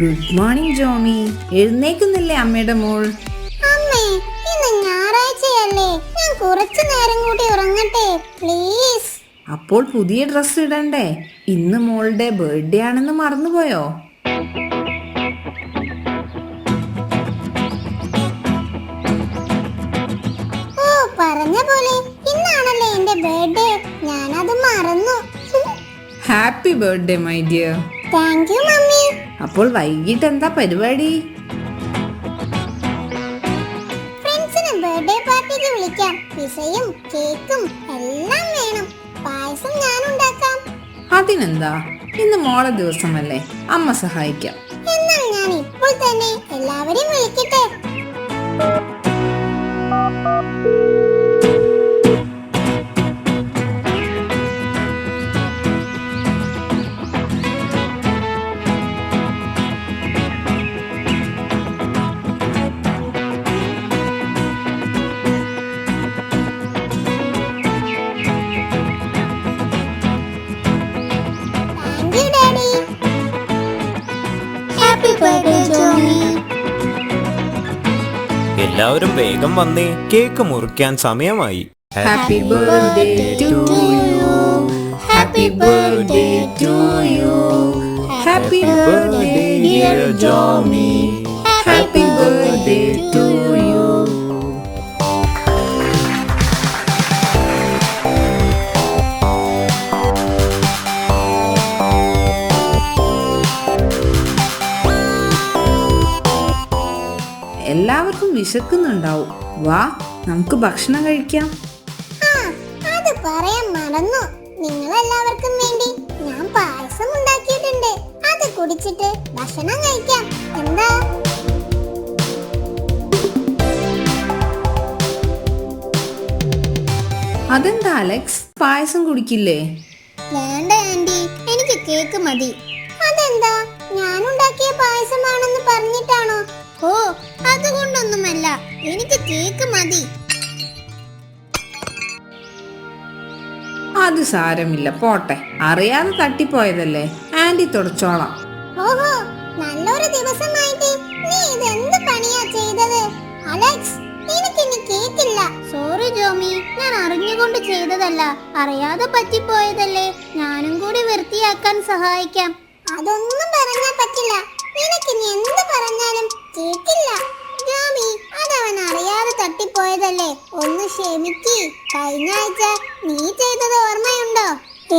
Good morning Jomy എഴുന്നേക്കുന്നില്ലേ അമ്മയുടെ മോൾ? അമ്മേ ഇന്ന് ഞായറാഴ്ചയല്ലേ. ഞാൻ കുറച്ചു നേരം കൂടി ഉറങ്ങട്ടെ പ്ലീസ് അപ്പോൾ പുതിയ ഡ്രസ് ഇടണ്ടേ? ഇന്ന് മോളുടെ ബർത്ത്ഡേ ആണെന്ന് മറന്നുപോയോ? ഓ പറഞ്ഞ പോലെ ഇന്നാണല്ലേ എന്റെ ബർത്ത്ഡേ ഞാനത് മറന്നു. Happy birthday my dear thank you mummy. അപ്പോൾ വൈകിട്ട് എന്താ പരിപാടി? ഫ്രണ്ട്സിന് ബർത്ത്ഡേ പാർട്ടിക്ക് വിളിക്കാം. പിസയും കേക്കും എല്ലാം വേണം. പായസം ഞാൻ ഉണ്ടാക്കാം അതിനെന്താ? ഇന്ന് മോളെ ദിവസമല്ലേ. അമ്മ സഹായിക്കാം. എന്നാൽ ഞാൻ ഇപ്പോൾ തന്നെ എല്ലാവരെയും വിളിക്കട്ടെ. എല്ലാവരും വേഗം വന്നേ. കേക്ക് മുറിക്കാൻ സമയമായി. Happy birthday to you happy birthday to you happy birthday dear Jomi എല്ലാവർക്കും വിശക്കുന്നുണ്ടാവും. വാ നമുക്ക് ഭക്ഷണം കഴിക്കാം. അത് പറയാൻ മറന്നു. നിങ്ങൾ എല്ലാവർക്കും വേണ്ടി ഞാൻ പായസം ഉണ്ടാക്കിയിട്ടുണ്ട്. അത് കുടിച്ചിട്ട് ഭക്ഷണം കഴിക്കാം. എന്താ? അതെന്താ അലക്സ്? പായസം കുടിക്കില്ലേ? വേണ്ട ആന്റി. എനിക്ക് കേക്ക് മതി. അതെന്താ? ഞാൻ ഉണ്ടാക്കിയ പായസമാണെന്ന് പറഞ്ഞിട്ടാണോ? ഓ അതുകൊണ്ടൊന്നുമല്ല. എനിക്ക് കേക്ക് മതി. അത് സാരമില്ല പോട്ടെ. അറിയാതെ തട്ടിപ്പോയതല്ലേ? ആന്റി തുടച്ചോളാം. ഓഹോ നല്ലൊരു ദിവസമായിട്ട് നീ ഇതെന്ത് പണിയാ ചെയ്തത്? അലക്സ് എനിക്കിനി കേക്കില്ല. സോറി ജോമി. ഞാൻ അറിഞ്ഞുകൊണ്ട് ചെയ്തതല്ല. അറിയാതെ പറ്റിപ്പോയതല്ലേ? ഞാനും കൂടി വൃത്തിയാക്കാൻ സഹായിക്കാം. അതൊന്നും പറഞ്ഞാൽ പറ്റില്ല. നിനക്കിനി എന്ത് പറഞ്ഞാലും കേക്കില്ല ഗാമി അതവൻ അറിയാതെ തട്ടിപ്പോയതല്ലേ? ഒന്ന് ക്ഷമിക്ക്. കഴിഞ്ഞ ആഴ്ച നീ ചെയ്തത് ഓർമ്മയുണ്ടോ?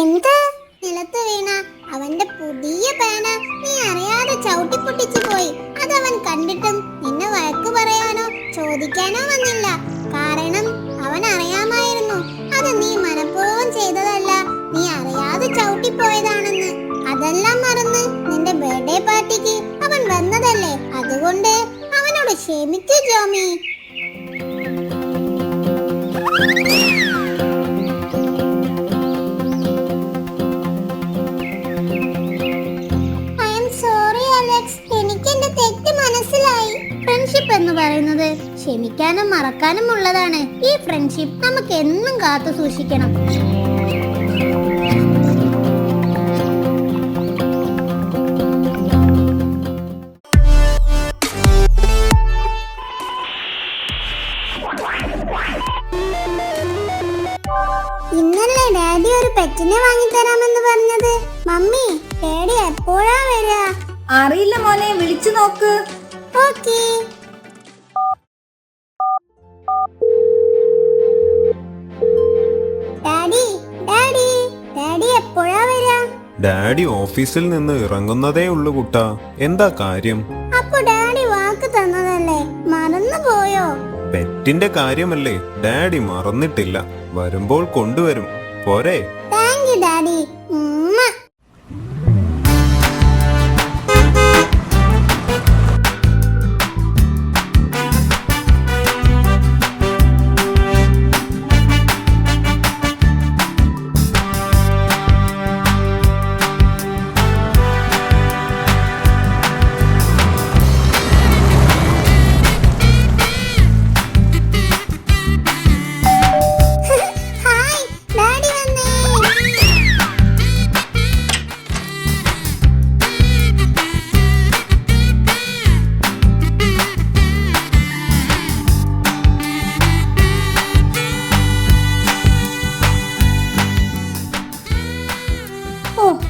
എന്ത്? നിലത്ത് വീണ അവന്റെ പുതിയ പേന നീ അറിയാതെ ചവിട്ടിപ്പൊട്ടിച്ചു പോയി. അതവൻ കണ്ടിട്ടും നിന്നെ വഴക്ക് പറയാനോ ചോദിക്കാനോ വന്നില്ല. കാരണം അവൻ അറിയാമായിരുന്നു. അത് നീ മനഃപൂർവം ചെയ്തതല്ല. നീ അറിയാതെ ചവിട്ടിപ്പോയതാണെന്ന്. അതെല്ലാം മറന്ന് നിന്റെ ബർത്ത്ഡേ പാർട്ടിക്ക് അവൻ വന്നതല്ലേ അതുകൊണ്ട് അവനോട് ക്ഷമിക്കൂ ജോമി. ഫ്രണ്ട്ഷിപ്പ് എന്ന് പറയുന്നത് ക്ഷമിക്കാനും മറക്കാനും ഉള്ളതാണ്. ഈ ഫ്രണ്ട്ഷിപ്പ് നമുക്ക് എന്നും കാത്തു സൂക്ഷിക്കണം. പെറ്റിനെ വാങ്ങിത്തരാമെന്ന് പറഞ്ഞത്. മമ്മി ഡാഡി എപ്പോഴാ വരിക അറിയില്ല മോനെ വിളിച്ചു നോക്ക്. ഓക്കേ. ഡാഡി ഡാഡി ഡാഡി എപ്പോഴാ വരിക ഡാഡി ഓഫീസിൽ നിന്ന് ഇറങ്ങുന്നതേ ഉള്ളു കുട്ടാ. എന്താ കാര്യം? അപ്പൊ ഡാഡി വാക്ക് തന്നതല്ലേ? മറന്നു പോയോ? പെറ്റിന്റെ കാര്യമല്ലേ ഡാഡി മറന്നിട്ടില്ല. വരുമ്പോൾ കൊണ്ടുവരും. പോരെ. താങ്ക് യു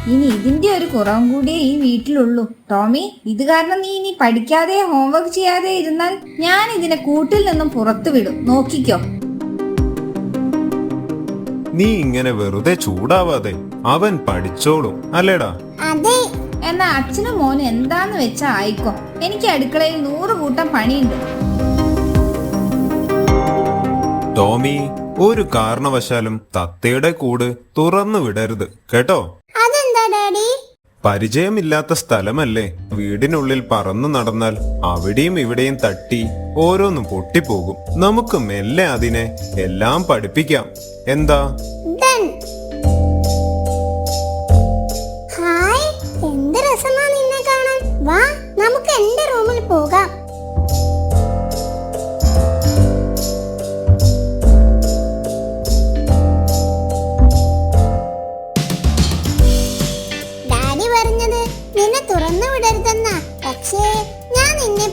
നിന്റെ ഒരു കുറവും കൂടിയേ ഈ വീട്ടിലുള്ളൂ. ടോമി ഇത് കാരണം നീ ഇനി പഠിക്കാതെ ഹോംവർക്ക് ചെയ്യാതെ ഇരുന്നാൽ ഞാൻ ഇതിനെ കൂട്ടിൽ നിന്നും പുറത്തു വിടും. നോക്കിക്കോ. നീ ഇങ്ങനെ വെറുതെ ചൂടാവാതെ അവൻ പഠിച്ചോളും അല്ലേടാ? അതെ. എന്നാ അച്ഛനും മോനും എന്താന്ന് വെച്ചാ ആയിക്കോ. എനിക്ക് അടുക്കളയിൽ നൂറ് കൂട്ടം പണിയുണ്ട്. ടോമി ഒരു കാരണവശാലും തത്തയുടെ കൂട് തുറന്നു വിടരുത് കേട്ടോ? അതെന്താ ഡാഡി പരിചയമില്ലാത്ത സ്ഥലമല്ലേ? വീടിനുള്ളിൽ പറന്നു നടന്നാൽ അവിടെയും ഇവിടെയും തട്ടി ഓരോന്ന് പൊട്ടിപ്പോകും. നമുക്ക് മെല്ലെ അതിനെ എല്ലാം പഠിപ്പിക്കാം. എന്താ?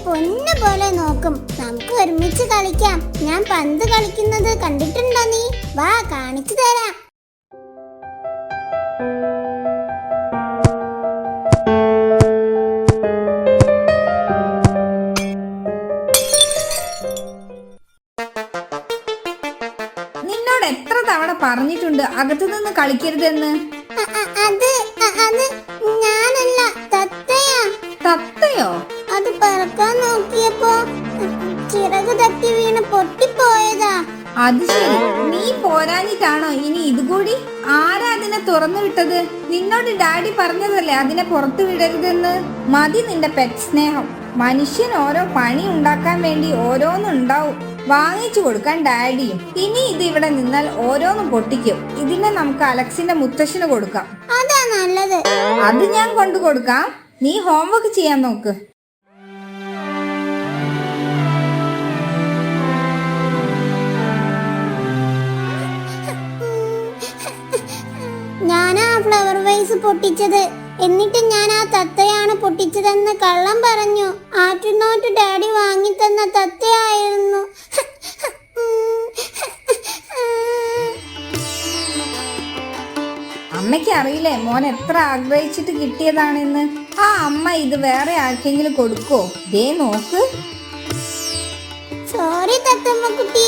പൊന്നു പോലെ നോക്കും. നമുക്ക് ഒരുമിച്ച് കളിക്കാം. ഞാൻ പന്ത് കളിക്കുന്നത് കണ്ടിട്ടുണ്ടോ നീ? വാ കാണിച്ചു തരാം. നിന്നോട് എത്ര തവണ പറഞ്ഞിട്ടുണ്ട് അകത്തുനിന്ന് കളിക്കരുതെന്ന്? അത് ശരി. നീ പോരാഞ്ഞിട്ടാണോ ഇനി ഇതുകൂടി? ആരാ അതിനെ തുറന്നു വിട്ടത്? നിന്നോട് ഡാഡി പറഞ്ഞതല്ലേ അതിനെ പുറത്തു വിടരുതെന്ന്? മതി നിന്റെ പെറ്റ് സ്നേഹം. മനുഷ്യൻ ഓരോ പണി ഉണ്ടാക്കാൻ വേണ്ടി ഓരോന്നുണ്ടാവും. വാങ്ങിച്ചു കൊടുക്കാൻ ഡാഡിയും. ഇനി ഇത് ഇവിടെ നിന്നാൽ ഓരോന്നും പൊട്ടിക്കും. ഇതിനെ നമുക്ക് അലക്സിന്റെ മുത്തശ്ശിന് കൊടുക്കാം. അതാ നല്ലത്. അത് ഞാൻ കൊണ്ടു കൊടുക്കാം. നീ ഹോംവർക്ക് ചെയ്യാൻ നോക്ക്. ഫ്ലവർ വൈസ് പൊട്ടിച്ചത്. എന്നിട്ട് ഞാൻ ആ തത്തയാണ് പൊട്ടിച്ചതെന്ന് കള്ളം പറഞ്ഞു. ആറ്റുനോട്ട് ഡാഡി വാങ്ങി തന്ന തത്തയായിരുന്നു. അമ്മയ്ക്ക് അറിയില്ലേ മോൻ എത്ര ആഗ്രഹിച്ചിട്ട് കിട്ടിയതാണെന്ന്? ആ അമ്മ ഇത് വേറെ ആർക്കെങ്കിലും കൊടുക്കോ ദേ നോക്ക്. സോറി തത്തമ്മ കുട്ടി